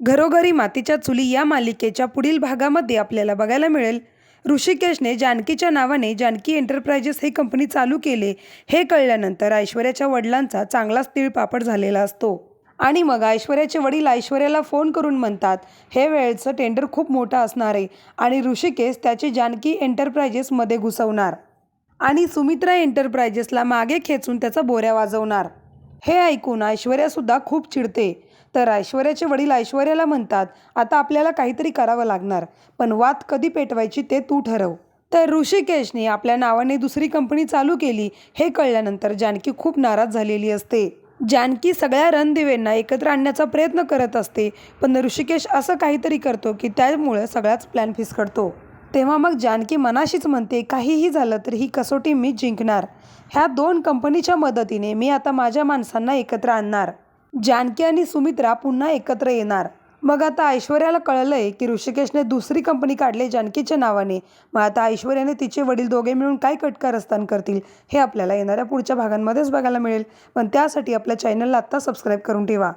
घरोघरी मातीच्या चुली या मालिकेच्या पुढील भागामध्ये आपल्याला बघायला मिळेल. ऋषिकेशने जानकीच्या नावाने जानकी एंटरप्राइजेस ही कंपनी चालू केले. हे कळल्यानंतर ऐश्वर्याच्या वडिलांचा चांगलाच तिळपापड झालेला असतो. आणि मग ऐश्वर्याचे वडील ऐश्वर्याला फोन करून म्हणतात हे वेळचं टेंडर खूप मोठं असणार आहे आणि ऋषिकेश त्याची जानकी एंटरप्राइजेसमध्ये घुसवणार. आणि सुमित्रा एंटरप्राइजेसला मागे खेचून त्याचा बोऱ्या वाजवणार. हे ऐकून ऐश्वर्यासुद्धा खूप चिडते. तर ऐश्वर्याचे वडील ऐश्वर्याला म्हणतात आता आपल्याला काहीतरी करावं लागणार पण वाद कधी पेटवायची ते तू ठरव. तर ऋषिकेशने आपल्या नावाने दुसरी कंपनी चालू केली हे कळल्यानंतर जानकी खूप नाराज झालेली असते. जानकी सगळ्या रणदिवेंना एकत्र आणण्याचा प्रयत्न करत असते पण ऋषिकेश असं काहीतरी करतो की त्यामुळे सगळाच प्लॅन फिसकडतो. तेव्हा मग जानकी मनाशीच म्हणते काहीही झालं तर ही कसोटी मी जिंकणार. ह्या दोन कंपनीच्या मदतीने मी आता माझ्या माणसांना एकत्र आणणार जानकी आणि सुमित्रा पुन्हा एकत्र येणार. मग आता ऐश्वर्याला कळलंय की ऋषिकेशने दुसरी कंपनी काढली जानकीच्या नावाने. मग आता ऐश्वर्याने तिचे वडील दोघे मिळून काय कटकारस्थान करतील हे आपल्याला येणाऱ्या पुढच्या भागांमध्येच बघायला मिळेल. पण त्यासाठी आपल्या चॅनलला आत्ता सबस्क्राईब करून ठेवा.